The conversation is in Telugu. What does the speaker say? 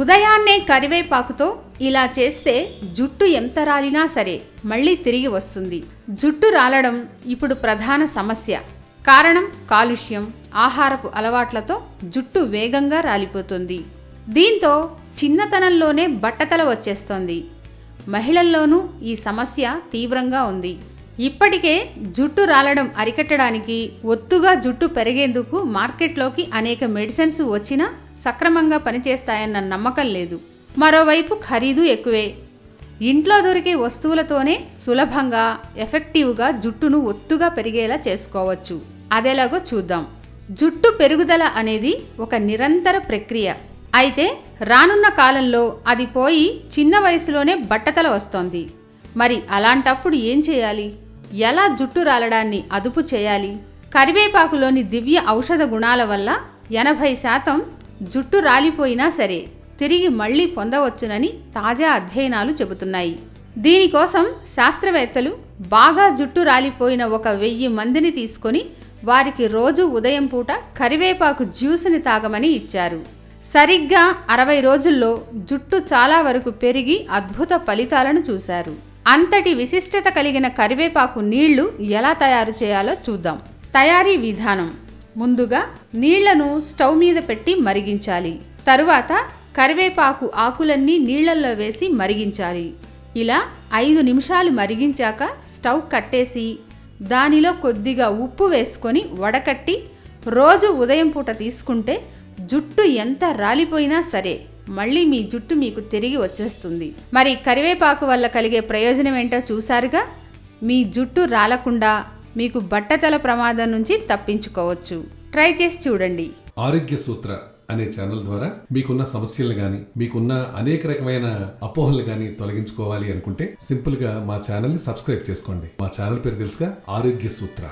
ఉదయాన్నే కరివేపాకుతో ఇలా చేస్తే జుట్టు ఎంత రాలినా సరే మళ్ళీ తిరిగి వస్తుంది. జుట్టు రాలడం ఇప్పుడు ప్రధాన సమస్య. కారణం కాలుష్యం ఆహారపు అలవాట్లతో జుట్టు వేగంగా రాలిపోతుంది. దీంతో చిన్నతనంలోనే బట్టతల వచ్చేస్తోంది. మహిళల్లోనూ ఈ సమస్య తీవ్రంగా ఉంది. ఇప్పటికే జుట్టు రాలడం అరికట్టడానికి ఒత్తుగా జుట్టు పెరిగేందుకు మార్కెట్లోకి అనేక మెడిసిన్స్ వచ్చినా సక్రమంగా పనిచేస్తాయన్న నమ్మకం లేదు. మరోవైపు ఖరీదు ఎక్కువే. ఇంట్లో దొరికే వస్తువులతోనే సులభంగా ఎఫెక్టివ్గా జుట్టును ఒత్తుగా పెరిగేలా చేసుకోవచ్చు. అదేలాగో చూద్దాం. జుట్టు పెరుగుదల అనేది ఒక నిరంతర ప్రక్రియ. అయితే రానున్న కాలంలో అది పోయి చిన్న వయసులోనే బట్టతల వస్తోంది. మరి అలాంటప్పుడు ఏం చేయాలి? ఎలా జుట్టు రాలడాన్ని అదుపు చేయాలి? కరివేపాకులోని దివ్య ఔషధ గుణాల వల్ల ఎనభై శాతం జుట్టు రాలిపోయినా సరే తిరిగి మళ్ళీ పొందవచ్చునని తాజా అధ్యయనాలు చెబుతున్నాయి. దీనికోసం శాస్త్రవేత్తలు బాగా జుట్టు రాలిపోయిన ఒక వెయ్యి మందిని తీసుకొని వారికి రోజు ఉదయం పూట కరివేపాకు జ్యూస్ని తాగమని ఇచ్చారు. సరిగ్గా అరవై రోజుల్లో జుట్టు చాలా వరకు పెరిగి అద్భుత ఫలితాలను చూశారు. అంతటి విశిష్టత కలిగిన కరివేపాకు నీళ్ళు ఎలా తయారు చేయాలో చూద్దాం. తయారీ విధానం. ముందుగా నీళ్ళను స్టవ్ మీద పెట్టి మరిగించాలి. తరువాత కరివేపాకు ఆకులన్నీ నీళ్ళల్లో వేసి మరిగించాలి. ఇలా ఐదు నిమిషాలు మరిగించాక స్టవ్ కట్టేసి దానిలో కొద్దిగా ఉప్పు వేసుకొని వడకట్టి రోజు ఉదయం పూట తీసుకుంటే జుట్టు ఎంత రాలిపోయినా సరే మళ్ళీ మీ జుట్టు మీకు తిరిగి వచ్చేస్తుంది. మరి కరివేపాకు వల్ల కలిగే ప్రయోజనం ఏంటో చూసారుగా మీ జుట్టు రాలకుండా మీకు బట్టతల ప్రమాదం నుంచి తప్పించుకోవచ్చు. ట్రై చేసి చూడండి. ఆరోగ్య సూత్ర అనే ఛానల్ ద్వారా మీకున్న సమస్యలు గాని మీకున్న అనేక రకమైన అపోహలు గాని తొలగించుకోవాలి అనుకుంటే సింపుల్గా మా ఛానల్ని సబ్స్క్రైబ్ చేసుకోండి. మా ఛానల్ పేరు తెలుసుగా ఆరోగ్య సూత్ర.